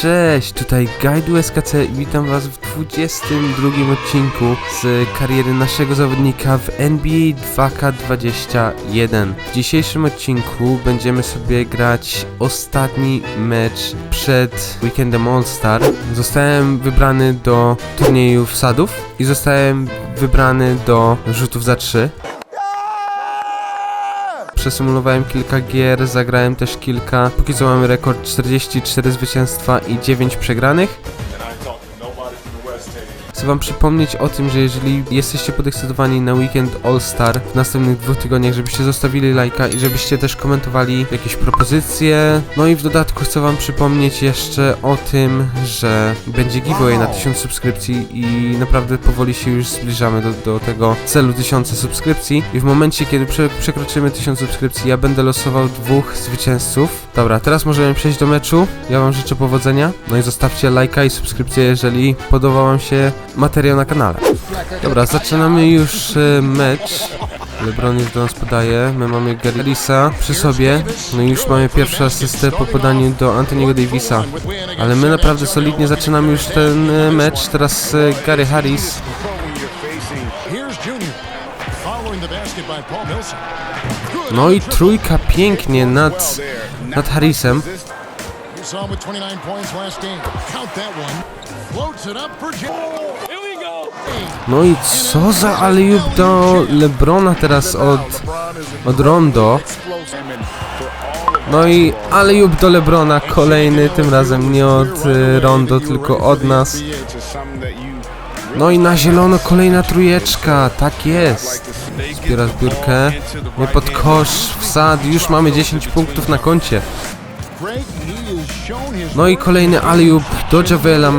Cześć, tutaj Guide SKC i witam was w 22 odcinku z kariery naszego zawodnika w NBA 2K21. W dzisiejszym odcinku będziemy sobie grać ostatni mecz przed weekendem All-Star. Zostałem wybrany do turnieju wsadów i zostałem wybrany do rzutów za 3. Przesymulowałem kilka gier, zagrałem też kilka. Póki co mamy rekord 44 zwycięstwa i 9 przegranych. Chcę wam przypomnieć o tym, że jeżeli jesteście podekscytowani na weekend All Star w następnych dwóch tygodniach, żebyście zostawili lajka i żebyście też komentowali jakieś propozycje. No i w dodatku chcę wam przypomnieć jeszcze o tym, że będzie giveaway na 1000 subskrypcji i naprawdę powoli się już zbliżamy do, do tego celu 1000 subskrypcji i w momencie, kiedy prze, przekroczymy 1000 subskrypcji, ja będę losował dwóch zwycięzców. Dobra, teraz możemy przejść do meczu. Ja wam życzę powodzenia. No i zostawcie lajka i subskrypcję, jeżeli podobał wam się materiał na kanale. Dobra, zaczynamy już e, mecz. LeBron już do nas podaje. My mamy Garrisa przy sobie. No i już mamy pierwszą asystę po podaniu do Antoniego Davisa. Ale my naprawdę solidnie zaczynamy już ten e, mecz. Teraz e, Gary Harris. No i trójka pięknie nad, nad Harrisem. With 29 points last game. Count that one. Floats it up for. No i co za alley-oop do Lebrona teraz od, od Rondo. No i alley-oop do Lebrona kolejny, tym razem nie od y, Rondo, tylko od nas. No i na zielono kolejna trójeczka, tak jest. Zbiera zbiórkę, nie pod kosz, wsad, już mamy 10 punktów na koncie. No i kolejny alley-oop do Javela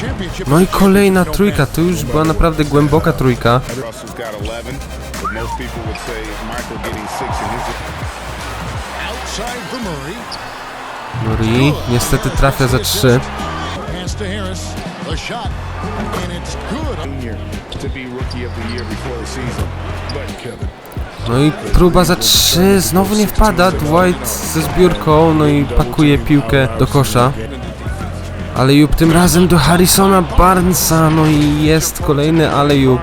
championship. No i kolejna trójka, to już była naprawdę głęboka trójka. Russell's got 11, but most people would say Michael getting six in his Outside for Murray. Niestety trafia za 3. The shot. And it's good. junior to be rookie of the year before the season. But Kevin, No i próba za 3, znowu nie wpada. Dwight ze zbiórką, no i pakuje piłkę do kosza. Ale Jup tym razem do Harrisona Barnesa, no i jest kolejny ale Jup.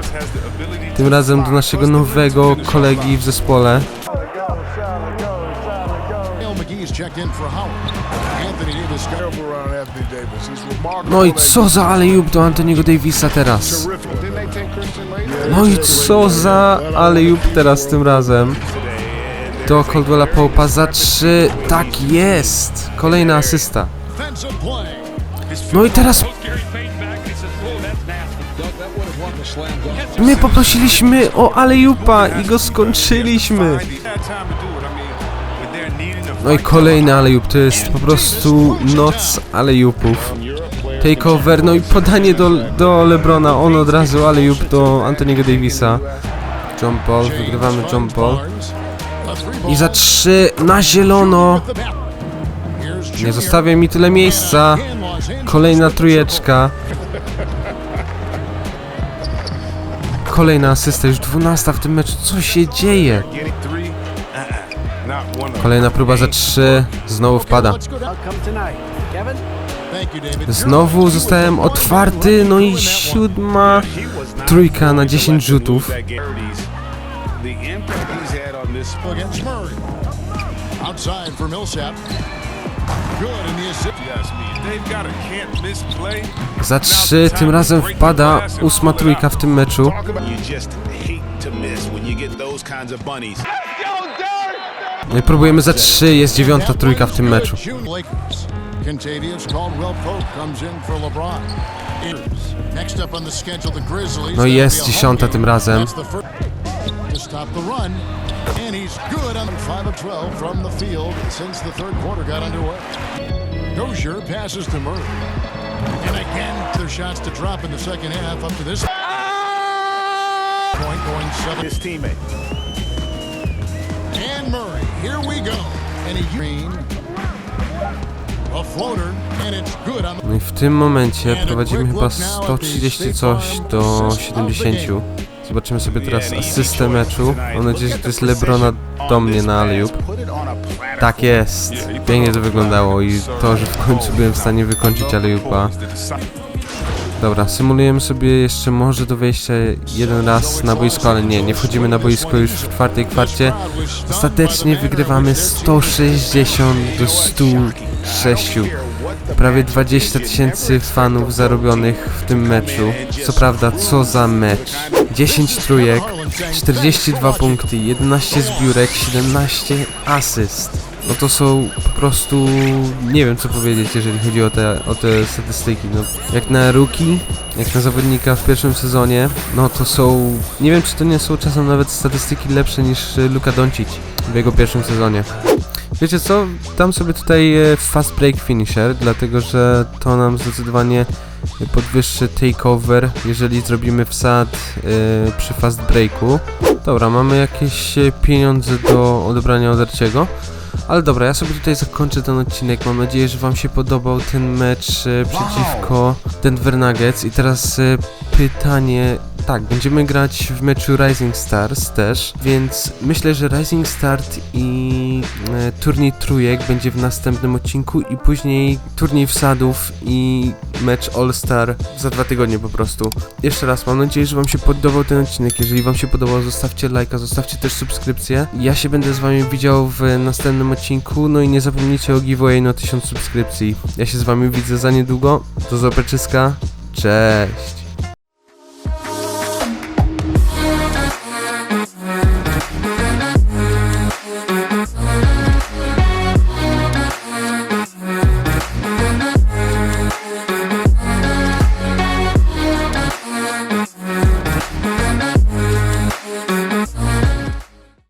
Tym razem do naszego nowego kolegi w zespole. Dale McGee's checked in for Howard. Anthony Davis got careful around Anthony Davis. He's remarkable. No i co za ale Jup do Antoniego Davisa teraz. No i co za ale Jup teraz tym razem. Do Caldwella Pope'a za 3, tak jest. Kolejna asysta. No i teraz my poprosiliśmy o Alejupa i go skończyliśmy. No i kolejny Alejup, to jest po prostu noc Alejupów. Takeover, no i podanie do, do Lebrona, on od razu Alejup do Antoniego Davisa. Jump ball, wygrywamy three ball. I za trzy na zielono. Nie zostawia mi tyle miejsca. Kolejna trójeczka. Kolejna asysta, już 12 w tym meczu. Co się dzieje? Kolejna próba za 3. Znowu wpada. Znowu zostałem otwarty. No i siódma trójka na 10 rzutów. Za 3 tym razem wpada ósma trójka w tym meczu. No i próbujemy za 3. Jest dziewiąta trójka w tym meczu. Junior Lakers. Contavious Caldwell Pope comes in for LeBron. Next up on the schedule, the Grizzlies. No i jest That'll be a dziesiąta tym razem. The first to stop the run. And he's good on 5 of 12 from the field since the third quarter got underway. Dozier passes to Murray. And again, their shots to drop in the second half up to this point going seven. His teammate. And Murray, here we go. And he green. No i w tym momencie prowadzimy chyba 130 coś do 70. Zobaczymy sobie teraz asystę meczu. Mam nadzieję, że to jest Lebrona do mnie na Alejub. Put it on a Tak jest. Pięknie to wyglądało i to, że w końcu byłem w stanie wykończyć Alejupa. Dobra, symulujemy sobie jeszcze może do wejścia jeden raz na boisko, ale nie, nie wchodzimy na boisko już w czwartej kwarcie. Ostatecznie wygrywamy 160 do 106. Prawie 20 tysięcy fanów zarobionych w tym meczu. Co prawda, co za mecz. 10 trójek, 42 punkty, 11 zbiórek, 17 asyst. No to są po prostu... nie wiem co powiedzieć, jeżeli chodzi o te, o te statystyki. No, jak na rookie, jak na zawodnika w pierwszym sezonie, no to są... nie wiem czy to nie są czasem nawet statystyki lepsze niż y, Luka Doncic w jego pierwszym sezonie. Wiecie co? Dam sobie tutaj e, fast break finisher, dlatego że to nam zdecydowanie podwyższy takeover, jeżeli zrobimy wsad e, przy fast breaku. Dobra, mamy jakieś e, pieniądze do odebrania od Arciego. Ale dobra, ja sobie tutaj zakończę ten odcinek. Mam nadzieję, że Wam się podobał ten mecz e, przeciwko Denver Nuggets. I teraz e, pytanie. Tak, będziemy grać w meczu Rising Stars też, więc myślę, że Rising Start i e, turniej trójek będzie w następnym odcinku i później turniej wsadów i mecz All Star za dwa tygodnie po prostu. Jeszcze raz, mam nadzieję, że Wam się podobał ten odcinek. Jeżeli Wam się podobał, zostawcie lajka, zostawcie też subskrypcję. Ja się będę z Wami widział w następnym odcinku, no i nie zapomnijcie o giveaway na 1000 subskrypcji. Ja się z Wami widzę za niedługo. Do zobaczyska. Cześć!